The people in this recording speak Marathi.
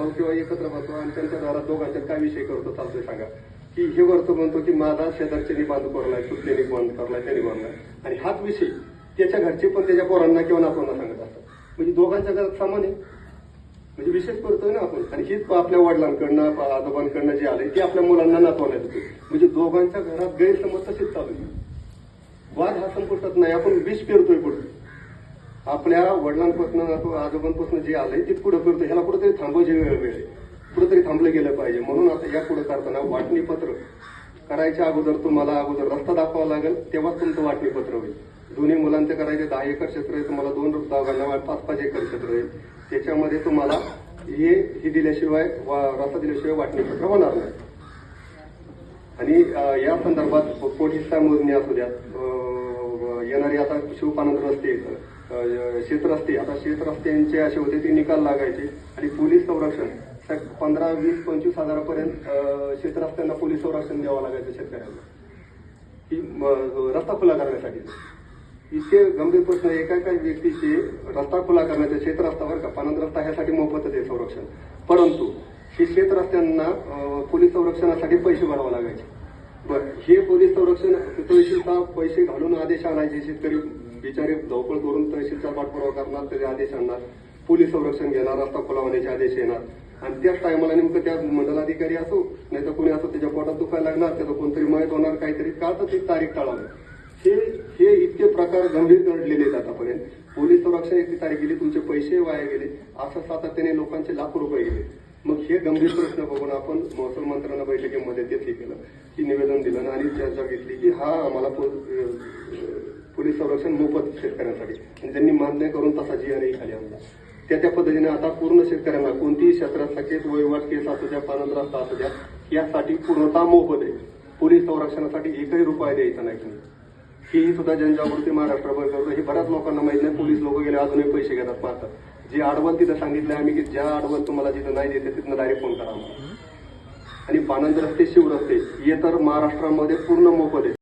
भाऊ किंवा एकत्र बसतो आणि त्यांच्या दारात दोघांच्यात काय विषय करतो चालतोय सांगा. की हे वरतो म्हणतो की माझा शेजारच्यानी बांध करलाय सुटल्याने बंद करलाय त्याने बांधलाय. आणि हाच विषय त्याच्या घरचे पण त्याच्या पोरांना किंवा नातवांना सांगत असतात. म्हणजे दोघांच्या घरात सामान आहे. म्हणजे विशेष करतोय ना आपण. आणि हीच आपल्या वडिलांकडनं आजोबांकडनं जे आले ते आपल्या मुलांना नातवायला देतो म्हणजे दोघांच्या घरात गैरसमज तसेच चालू आहे वाद हा संपुष्टात नाही. आपण विष पेरतोय पुढे आपल्या वडिलांपासून आजोबांपासून जे आलंय ते पुढे करतो ह्याला कुठेतरी थांबवायची वेळ वेळ आहे कुठेतरी थांबलं गेलं पाहिजे. म्हणून आता या पुढे करताना वाटणी पत्र करायच्या अगोदर तुम्हाला अगोदर रस्ता दाखवावा लागेल तेव्हाच तुमचं वाटणी पत्र होईल. दोन्ही मुलांचे करायचे दहा एकर क्षेत्र आहे तुम्हाला दोन दागांना पाच पाच एकर क्षेत्र आहे. त्याच्यामध्ये तुम्हाला हे ही दिल्याशिवाय वा- रस्ता दिल्याशिवाय वाटणी पत्र होणार नाही. आणि या संदर्भात पोलिसा मोजणी असू द्यात. येणारी आता शिवपानंद रस्ते अ, शेतरस्ते आता शेतरस्त्यांचे असे होते ते निकाल लागायचे. आणि पोलीस संरक्षण पंधरा वीस पंचवीस हजारापर्यंत शेतरस्त्यांना पोलीस संरक्षण द्यावं लागायचं शेतकऱ्यांना. ही रस्ता खुला करण्यासाठी. इतके गंभीर प्रश्न एका एका व्यक्तीचे रस्ता खुला करण्याचा शेतरस्तावर का पानंद रस्ता ह्यासाठी मोफतच आहे संरक्षण. परंतु हे शेतरस्त्यांना पोलीस संरक्षणासाठी पैसे भरावे लागायचे. बरं हे पोलीस संरक्षण पैसे घालून आदेश आणायचे शेतकरी बिचारे धावपळ करून तहसीलचा पाठपुरावा करणार त्याचे आदेश आणणार. पोलीस संरक्षण घेणार रस्ता खुला होण्याचे आदेश येणार. आणि त्याच टायमाला नेमकं त्या मंडलाधिकारी असो नाही तर कोणी असो त्याच्या पोटात दुखायला लागणार त्याचं कोणतरी मयत होणार काहीतरी का तर ती तारीख टाळावी. हे हे इतके प्रकार गंभीर घडलेले आहेत आतापर्यंत. पोलीस संरक्षण इतकी तारीख गेली तुमचे पैसे वाया गेले असं सातत्याने लोकांचे लाखो रुपये गेले. मग हे गंभीर प्रश्न बघून आपण महसूल मंत्र्यांना बैठकीमध्ये ते हे केलं की निवेदन दिलं आणि चर्चा घेतली की हा आम्हाला पोलीस संरक्षण मोफत शेतकऱ्यांसाठी. आणि त्यांनी मान्य करून तसा जी आर खाली आणला. त्या त्या पद्धतीने आता पूर्ण शेतकऱ्यांना कोणतीही क्षेत्रात सचेत वयोवाट केस असू द्या पानंद रस्ता असू द्या यासाठी पूर्णतः मोफत आहे. पोलीस संरक्षणासाठी एकही रुपया द्यायचा नाही तुम्ही. ही सुद्धा जनजागृती महाराष्ट्रभर करतो. हे बऱ्याच लोकांना माहीत नाही. पोलीस लोक गेले अजूनही पैसे घेतात पाहतात जे आडवण तिथं सांगितलं आम्ही की ज्या आडवण तुम्हाला जिथं नाही देते तिथनं डायरेक्ट फोन करा आणि पानंद रस्ते शिव रस्ते हे तर महाराष्ट्रामध्ये पूर्ण मोफत आहे.